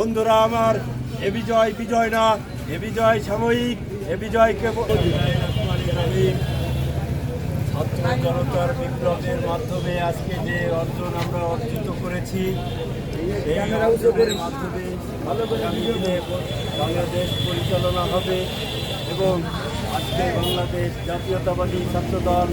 বন্ধুরা আমার, এ বিজয় বিজয় না, এ বিজয় সাময়িক, এ বিজয়কে ছাত্র জনতার বিপ্লবের মাধ্যমে আজকে যে অর্জন আমরা অর্জিত করেছি এই অর্জনের মাধ্যমে বাংলাদেশ পরিচালনা হবে এবং আজকে বাংলাদেশ জাতীয়তাবাদী ছাত্রদল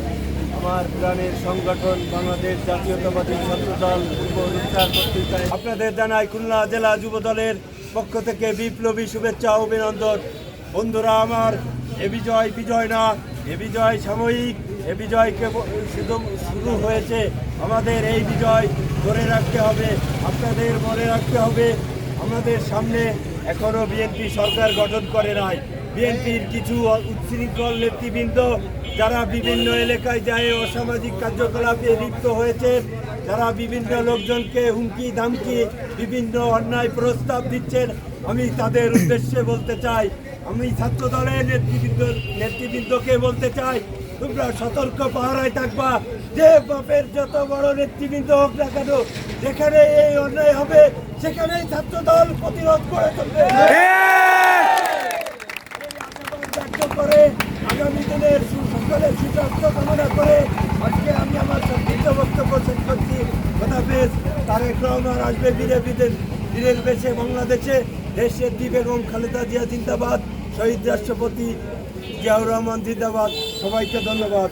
আমার প্রাণের সংগঠন বাংলাদেশ জাতীয়তাবাদী ছাত্রদল পূর্ব অনুষ্ঠান পত্রিকায় আপনাদের জানাই খুলনা জেলা যুব দলের পক্ষ থেকে বিপ্লবী শুভেচ্ছা অভিনন্দন। বন্ধুরা আমার, এ বিজয় বিজয় না, এ বিজয় সাময়িক, এ বিজয়কে শুরু হয়েছে। আমাদের এই বিজয় ধরে রাখতে হবে, আপনাদের মনে রাখতে হবে। আমাদের সামনে এখনও বিএনপি সরকার গঠন করে নাই। বিএনপির কিছু উচ্ছৃঙ্খল নেতৃবৃন্দ যারা বিভিন্ন এলাকায় যায়, অসামাজিক কার্যকলাপে লিপ্ত হয়েছে, যারা বিভিন্ন লোকজনকে হুমকি, ধামকি, বিভিন্ন অন্যায় প্রস্তাব দিচ্ছেন, আমি তাদের উদ্দেশ্যে বলতে চাই, আমি ছাত্র দলের নেতৃবৃন্দ, নেতৃবৃন্দকে বলতে চাই, তোমরা সতর্ক পাহারায় থাকবা। যে বাপের যত বড় নেতৃবৃন্দ হোক না কেন, যেখানে এই অন্যায় হবে, সেখানেই ছাত্র দল প্রতিরোধ করে চলবে। ব্যক্ত করে, আগামী দিনের সকলের সুস্বাস্থ্য কামনা করে আজকে আমি আমার সংক্ষিপ্ত বক্তব্য শেষ করছি। খোদাফেজ তারেক রহমান আসবে বিজেপিদের বীরের বীরের বেশে বাংলাদেশে, দেশের দ্বীপ এবং খালেদা জিয়া জিন্দাবাদ, শহীদ রাষ্ট্রপতি জিয়াউর রহমান জিন্দাবাদ। সবাইকে ধন্যবাদ।